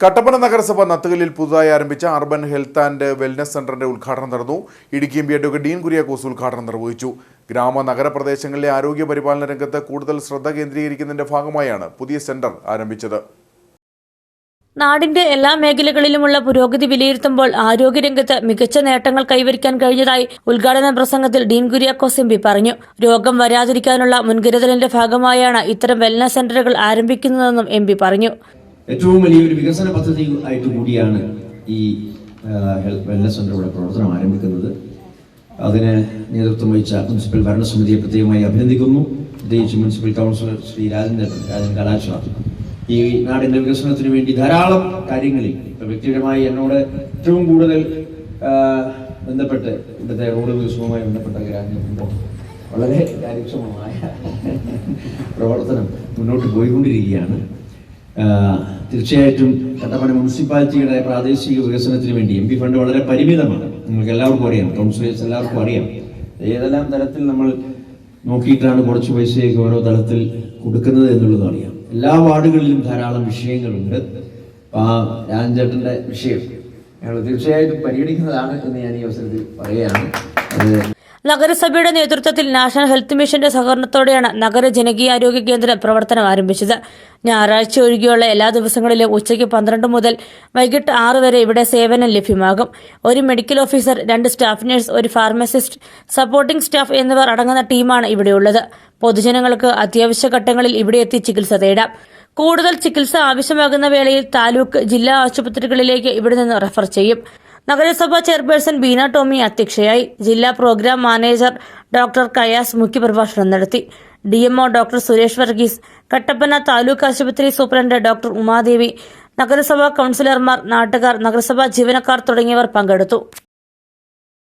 കട്ടപ്പന നഗരസഭ നത്തുകലിൽ പുതുതായി ആരംഭിച്ച അർബൻ ഹെൽത്ത് ആൻഡ് വെൽനസ് സെന്ററിന്റെ ഉദ്ഘാടനം നടന്നു. Idukki M P advocate Dean Kuriakose ഉദ്ഘാടനം നിർവഹിച്ചു. ഗ്രാമ നഗരപ്രദേശങ്ങളിലെ ആരോഗ്യ പരിപാലന രംഗത്ത് കൂടുതൽ ശ്രദ്ധ കേന്ദ്രീകരിക്കുന്നതിന്റെ ഭാഗമായാണ് പുതിയ സെന്റർ ആരംഭിച്ചത്. നാടിന്റെ എല്ലാ മേഖലകളിലുമുള്ള പുരോഗതി വിലയിരുത്തുമ്പോൾ ആരോഗ്യരംഗത്ത് മികച്ച നേട്ടങ്ങൾ കൈവരിക്കാൻ കഴിഞ്ഞതായി ഉദ്ഘാടന പ്രസംഗത്തിൽ ഡീൻ കുര്യാക്കോസ് എം പറഞ്ഞു. രോഗം വരാതിരിക്കാനുള്ള മുൻകരുതലിന്റെ ഭാഗമായാണ് ഇത്തരം വെൽനസ് സെന്ററുകൾ ആരംഭിക്കുന്നതെന്നും എം പറഞ്ഞു. ഏറ്റവും വലിയൊരു വികസന പദ്ധതി ആയിട്ട് കൂടിയാണ് ഈ ഹെൽത്ത് വെൽനസ് സെന്ററുടെ പ്രവർത്തനം ആരംഭിക്കുന്നത്. അതിന് നേതൃത്വം വഹിച്ച മുനിസിപ്പൽ ഭരണസമിതിയെ പ്രത്യേകമായി അഭിനന്ദിക്കുന്നു. പ്രത്യേകിച്ച് മുനിസിപ്പൽ കൗൺസിലർ ശ്രീ രാജേന്ദ്രൻ രാജൻ കലാശ്വർ ഈ നാടിന്റെ വികസനത്തിന് വേണ്ടി ധാരാളം കാര്യങ്ങളിൽ വ്യക്തിപരമായി എന്നോട് ഏറ്റവും കൂടുതൽ ബന്ധപ്പെട്ട് ഇവിടുത്തെ റോഡ് വികസനവുമായി ബന്ധപ്പെട്ട കാര്യങ്ങൾ വളരെ കാര്യക്ഷമമായ പ്രവർത്തനം മുന്നോട്ട് പോയിക്കൊണ്ടിരിക്കുകയാണ്. തീർച്ചയായിട്ടും കട്ടപ്പന മുനിസിപ്പാലിറ്റിയുടെ പ്രാദേശിക വികസനത്തിന് വേണ്ടി എം പി ഫണ്ട് വളരെ പരിമിതമാണ്. നിങ്ങൾക്ക് എല്ലാവർക്കും അറിയാം. കൗൺസിലേഴ്സ് എല്ലാവർക്കും അറിയാം. ഏതെല്ലാം തരത്തിൽ നമ്മൾ നോക്കിയിട്ടാണ് കുറച്ച് പൈസയൊക്കെ ഓരോ തലത്തിൽ കൊടുക്കുന്നത് എന്നുള്ളത് അറിയാം. എല്ലാ വാർഡുകളിലും ധാരാളം വിഷയങ്ങളുണ്ട്. ആ രാജൻചേട്ടന്റെ വിഷയം ഞങ്ങൾ തീർച്ചയായിട്ടും പരിഗണിക്കുന്നതാണ് എന്ന് ഞാൻ ഈ അവസരത്തിൽ പറയുകയാണ്. അത് നഗരസഭയുടെ നേതൃത്വത്തിൽ നാഷണൽ ഹെൽത്ത് മിഷന്റെ സഹകരണത്തോടെയാണ് നഗര ജനകീയാരോഗ്യ കേന്ദ്രം പ്രവർത്തനം ആരംഭിച്ചത്. ഞായറാഴ്ച ഒഴികെയുള്ള എല്ലാ ദിവസങ്ങളിലും ഉച്ചയ്ക്ക് പന്ത്രണ്ട് മുതൽ വൈകിട്ട് ആറ് വരെ ഇവിടെ സേവനം ലഭ്യമാകും. ഒരു മെഡിക്കൽ ഓഫീസർ രണ്ട് സ്റ്റാഫ് നഴ്സ് ഒരു ഫാർമസിസ്റ്റ് സപ്പോർട്ടിംഗ് സ്റ്റാഫ് എന്നിവർ അടങ്ങുന്ന ടീമാണ് ഇവിടെയുള്ളത്. പൊതുജനങ്ങൾക്ക് അത്യാവശ്യ ഘട്ടങ്ങളിൽ ഇവിടെ എത്തി ചികിത്സ തേടാം. കൂടുതൽ ചികിത്സ ആവശ്യമാകുന്ന വേളയിൽ താലൂക്ക് ജില്ലാ ആശുപത്രികളിലേക്ക് ഇവിടെ നിന്ന് റെഫർ ചെയ്യും. നഗരസഭാ ചെയർപേഴ്സൺ ബീന ടോമി അധ്യക്ഷയായി ജില്ലാ പ്രോഗ്രാം മാനേജർ ഡോക്ടർ കയാസ് മുഖ്യപ്രഭാഷണം നടത്തി. D MO doctor Suresh Varghese Kattappana taluk ആശുപത്രി സൂപ്രണ്ട് ഡോക്ടർ ഉമാദേവി നഗരസഭാ കൗൺസിലർമാർ നാട്ടുകാർ നഗരസഭാ ജീവനക്കാർ തുടങ്ങിയവർ പങ്കെടുത്തു.